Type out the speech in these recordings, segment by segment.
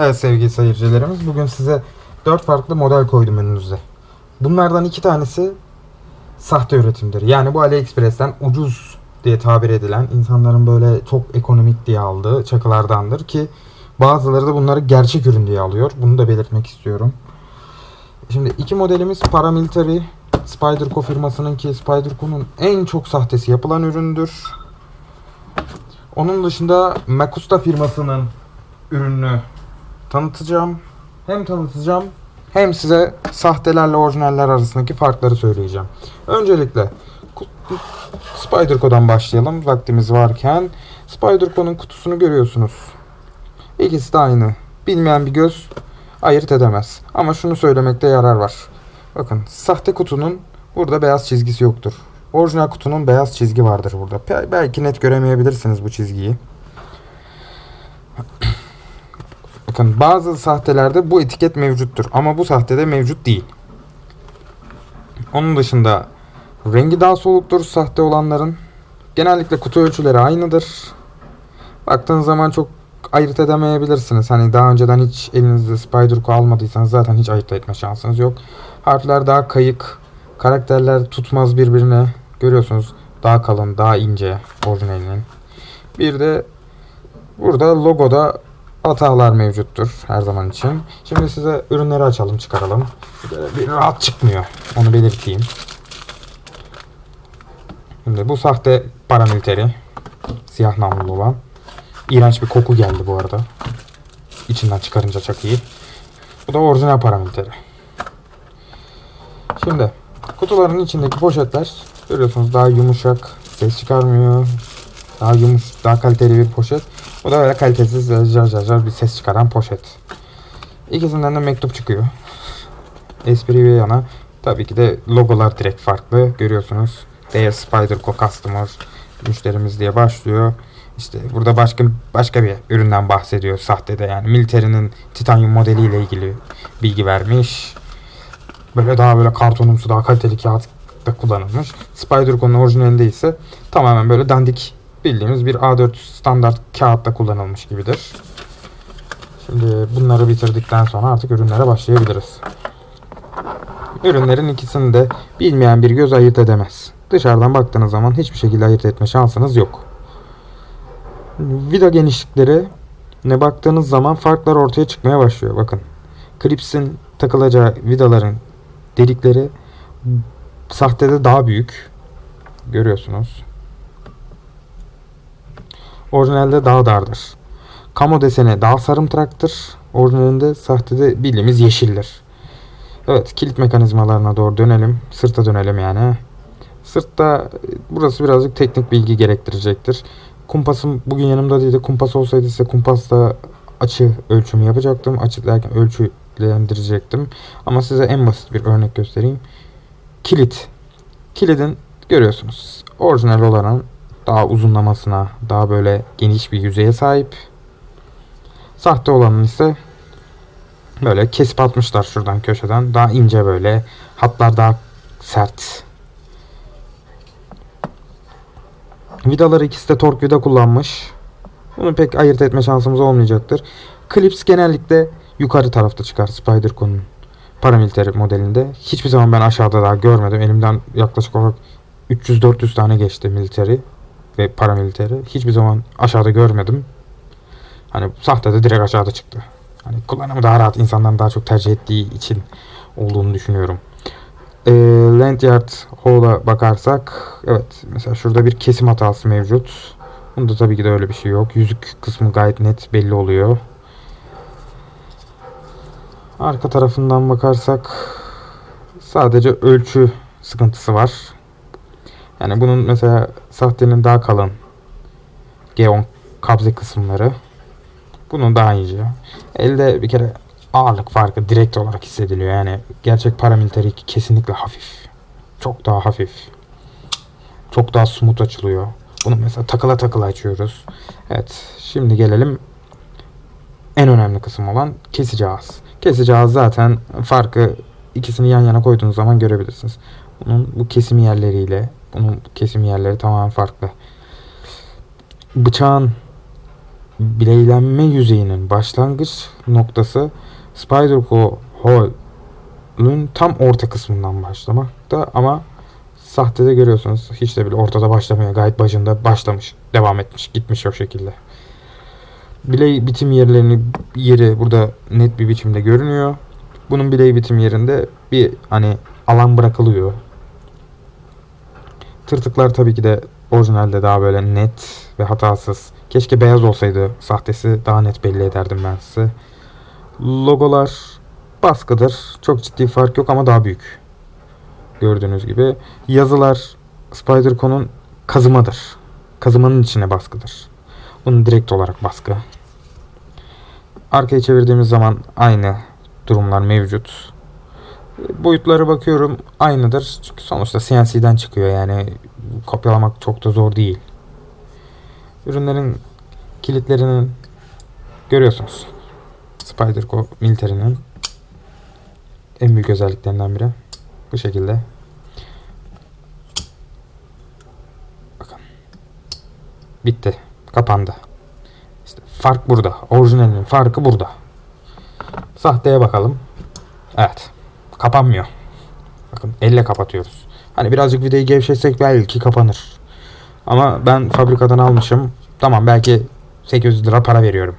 Evet sevgili seyircilerimiz bugün size 4 farklı model koydum önünüze. Bunlardan iki tanesi sahte üretimdir. Yani bu AliExpress'ten ucuz diye tabir edilen insanların böyle çok ekonomik diye aldığı çakılardandır ki bazıları da bunları gerçek ürün diye alıyor. Bunu da belirtmek istiyorum. Şimdi iki modelimiz Paramilitary Spyderco firmasının ki Spyderco'nun en çok sahtesi yapılan üründür. Onun dışında Makusta firmasının ürünü tanıtacağım. Hem tanıtacağım hem size sahtelerle orijinaller arasındaki farkları söyleyeceğim. Öncelikle Spyderco'dan başlayalım vaktimiz varken. Spyderco'nun kutusunu görüyorsunuz. İkisi de aynı. Bilmeyen bir göz ayırt edemez. Ama şunu söylemekte yarar var. Bakın sahte kutunun burada beyaz çizgisi yoktur. Orijinal kutunun beyaz çizgi vardır burada. Belki net göremeyebilirsiniz bu çizgiyi. Bakın bazı sahtelerde bu etiket mevcuttur ama bu sahtede mevcut değil. Onun dışında rengi daha soluktur sahte olanların. Genellikle kutu ölçüleri aynıdır. Baktığınız zaman çok ayırt edemeyebilirsiniz. Hani daha önceden hiç elinizde Spyderco almadıysanız zaten hiç ayırt etme şansınız yok. Harfler daha kayık. Karakterler tutmaz birbirine. Görüyorsunuz daha kalın, daha ince orijinalinin. Bir de burada logoda hatalar mevcuttur her zaman için. Şimdi size ürünleri açalım çıkaralım. Bir rahat çıkmıyor. Onu belirteyim. Şimdi bu sahte paramiliteri. Siyah namlulu olan. İğrenç bir koku geldi bu arada. İçinden çıkarınca çakıyı. Bu da orijinal paramiliteri. Şimdi kutuların içindeki poşetler görüyorsunuz daha yumuşak, ses çıkarmıyor. Daha yumuş, daha kaliteli bir poşet. Bu da öyle kalitesiz ve car car car bir ses çıkaran poşet. İkisinden de mektup çıkıyor. Espri bir yana. Tabii ki de logolar direkt farklı. Görüyorsunuz. Dear Spyderco Customer müşterimiz diye başlıyor. İşte burada başka başka bir üründen bahsediyor sahtede yani militerinin titanyum modeliyle ilgili bilgi vermiş. Böyle daha böyle kartonumsu daha kaliteli kağıt da kullanılmış. Spyderco'nun orijinalinde ise tamamen böyle dandik bildiğimiz bir A4 standart kağıtta kullanılmış gibidir. Şimdi bunları bitirdikten sonra artık ürünlere başlayabiliriz. Ürünlerin ikisini de bilmeyen bir göz ayırt edemez. Dışarıdan baktığınız zaman hiçbir şekilde ayırt etme şansınız yok. Vida genişlikleri ne baktığınız zaman farklar ortaya çıkmaya başlıyor. Bakın. Klips'in takılacağı vidaların delikleri sahtede daha büyük. Görüyorsunuz. Orijinalde daha dardır. Kamo deseni daha sarımtıraktır. Orijinalinde sahtede bildiğimiz yeşildir. Evet kilit mekanizmalarına doğru dönelim. Sırta dönelim yani. Sırtta burası birazcık teknik bilgi gerektirecektir. Kumpasım bugün yanımda değildi. Kumpas olsaydı size kumpasla açı ölçümü yapacaktım. Açı derken ölçülendirecektim. Ama size en basit bir örnek göstereyim. Kilit. Kilidin görüyorsunuz. Orijinal olanın daha uzunlamasına, daha böyle geniş bir yüzeye sahip. Sahte olanın ise böyle kesip atmışlar şuradan köşeden. Daha ince böyle. Hatlar daha sert. Vidaları ikisi de tork vida kullanmış. Bunu pek ayırt etme şansımız olmayacaktır. Clips genellikle yukarı tarafta çıkar Spyderco'nun paramiliteri modelinde. Hiçbir zaman ben aşağıda daha görmedim. Elimden yaklaşık olarak 300-400 tane geçti militeri ve paramiliteri. Hiçbir zaman aşağıda görmedim. Hani sahte de direkt aşağıda çıktı. Hani kullanımı daha rahat insanların daha çok tercih ettiği için olduğunu düşünüyorum. E, Landyard Hall'a bakarsak evet mesela şurada bir kesim hatası mevcut. Bunda tabii ki de öyle bir şey yok. Yüzük kısmı gayet net belli oluyor. Arka tarafından bakarsak sadece ölçü sıkıntısı var. Yani bunun mesela sahtenin daha kalın G10 kabze kısımları. Bunun daha ince. Elde bir kere ağırlık farkı direkt olarak hissediliyor. Yani gerçek paramiliteri kesinlikle hafif. Çok daha hafif. Çok daha smooth açılıyor. Bunu mesela takıla takıla açıyoruz. Evet. Şimdi gelelim en önemli kısım olan kesici ağız. Kesici ağız zaten farkı ikisini yan yana koyduğunuz zaman görebilirsiniz. Bunun bu kesim yerleriyle bunun kesim yerleri tamamen farklı. Bıçağın bileylenme yüzeyinin başlangıç noktası Spyderco Hall'ün tam orta kısmından başlamakta ama sahtede görüyorsunuz hiç de bile ortada başlamıyor gayet başında başlamış devam etmiş gitmiş o şekilde. Biley bitim yerlerini yeri burada net bir biçimde görünüyor. Bunun biley bitim yerinde bir hani alan bırakılıyor. Tırtıklar tabii ki de orijinalde daha böyle net ve hatasız. Keşke beyaz olsaydı sahtesi daha net belli ederdim ben size. Logolar baskıdır. Çok ciddi fark yok ama daha büyük. Gördüğünüz gibi. Yazılar Spyderco'nun kazımadır. Kazımanın içine baskıdır. Bunun direkt olarak baskı. Arkaya çevirdiğimiz zaman aynı durumlar mevcut. Boyutlara bakıyorum aynıdır. Çünkü sonuçta CNC'den çıkıyor yani kopyalamak çok da zor değil. Ürünlerin kilitlerinin görüyorsunuz. Spyderco Military'nin en büyük özelliklerinden biri. Bu şekilde. Bakın. Bitti. Kapandı. İşte fark burada. Orijinalinin farkı burada. Sahteye bakalım. Evet. Kapanmıyor. Bakın elle kapatıyoruz. Hani birazcık vidayı gevşetsek belki kapanır. Ama ben fabrikadan almışım. Tamam belki 800 lira para veriyorum.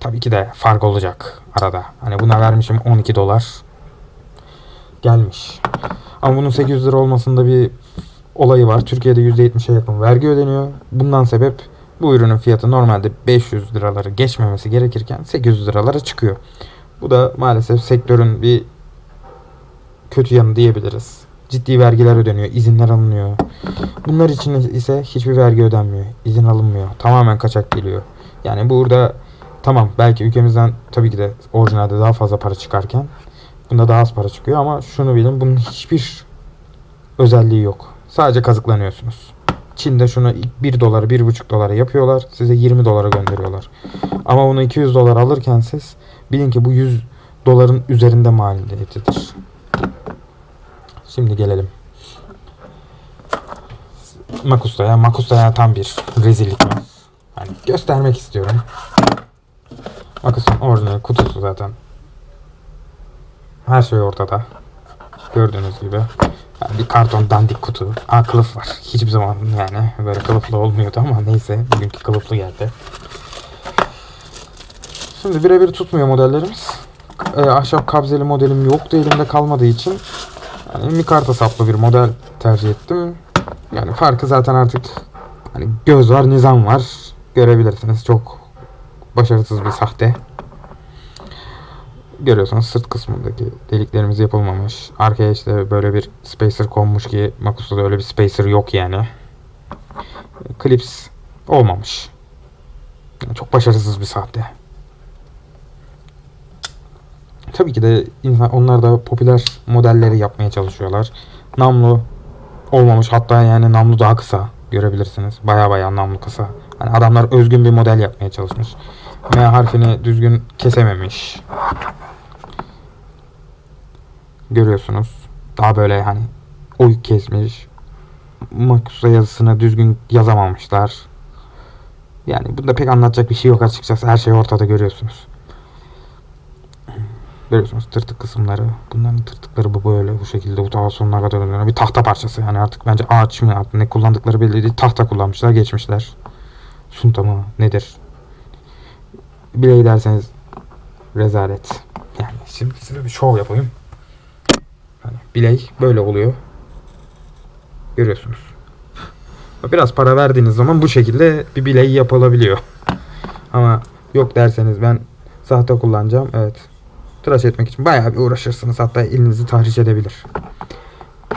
Tabii ki de fark olacak arada. Hani buna vermişim 12 dolar. Gelmiş. Ama bunun 800 lira olmasında bir olayı var. Türkiye'de %70'e yakın vergi ödeniyor. Bundan sebep bu ürünün fiyatı normalde 500 liraları geçmemesi gerekirken 800 liralara çıkıyor. Bu da maalesef sektörün bir kötü yanı diyebiliriz. Ciddi vergiler ödeniyor, izinler alınıyor. Bunlar için ise hiçbir vergi ödenmiyor, izin alınmıyor. Tamamen kaçak geliyor. Yani burada tamam belki ülkemizden tabii ki de orijinalde daha fazla para çıkarken bunda daha az para çıkıyor ama şunu bilin bunun hiçbir özelliği yok. Sadece kazıklanıyorsunuz. Çin'de şunu 1 dolara 1,5 dolara yapıyorlar. Size 20 dolara gönderiyorlar. Ama bunu 200 dolar alırken siz bilin ki bu 100 doların üzerinde maliyetidir. Şimdi gelelim. Makusta'ya. Makusta'ya tam bir rezillik. Yani göstermek istiyorum. Makus'un orijinal kutusu zaten. Her şey ortada. Gördüğünüz gibi. Yani bir karton dandik kutu. Aa kılıf var. Hiçbir zaman yani böyle kılıflı olmuyordu ama neyse bugünkü kılıflı geldi. Şimdi birebir tutmuyor modellerimiz. Ee, ahşap kabzeli modelim yoktu elimde kalmadığı için yani mikarta saplı bir model tercih ettim. Yani farkı zaten artık hani göz var, nizam var. Görebilirsiniz. Çok başarısız bir sahte. Görüyorsunuz sırt kısmındaki deliklerimiz yapılmamış. Arkaya işte böyle bir spacer konmuş ki Makusa'da öyle bir spacer yok yani. Clips olmamış. Yani çok başarısız bir sahte. Tabii ki de onlar da popüler modelleri yapmaya çalışıyorlar. Namlu olmamış hatta yani namlu daha kısa görebilirsiniz. Baya baya namlu kısa. Hani adamlar özgün bir model yapmaya çalışmış. M harfini düzgün kesememiş. Görüyorsunuz. Daha böyle hani oyuk kesmiş. Makusa yazısını düzgün yazamamışlar. Yani bunda pek anlatacak bir şey yok açıkçası. Her şey ortada görüyorsunuz. Görüyorsunuz tırtık kısımları. Bunların tırtıkları bu böyle bu şekilde bu daha sonuna kadar dönüyor. Bir tahta parçası yani artık bence ağaç mı artık ne kullandıkları belli değil. Tahta kullanmışlar geçmişler. Sunta mı nedir? Biley derseniz rezalet. Yani şimdi size bir şov yapayım. Hani biley böyle oluyor. Görüyorsunuz. Biraz para verdiğiniz zaman bu şekilde bir biley yapılabiliyor. Ama yok derseniz ben sahte kullanacağım. Evet tıraş etmek için bayağı bir uğraşırsınız. Hatta elinizi tahriş edebilir.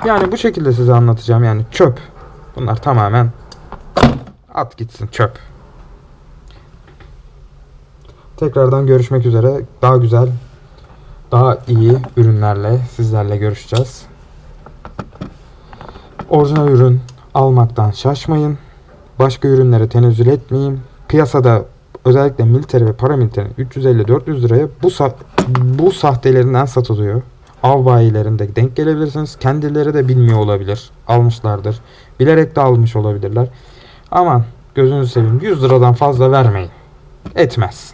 Yani bu şekilde size anlatacağım. Yani çöp. Bunlar tamamen at gitsin çöp. Tekrardan görüşmek üzere. Daha güzel, daha iyi ürünlerle sizlerle görüşeceğiz. Orijinal ürün almaktan şaşmayın. Başka ürünlere tenezzül etmeyin. Piyasada özellikle militeri ve paramiliterin 350-400 liraya bu sa- bu sahtelerinden satılıyor. Av bayilerinde denk gelebilirsiniz. Kendileri de bilmiyor olabilir. Almışlardır. Bilerek de almış olabilirler. Aman gözünüzü seveyim 100 liradan fazla vermeyin. Etmez.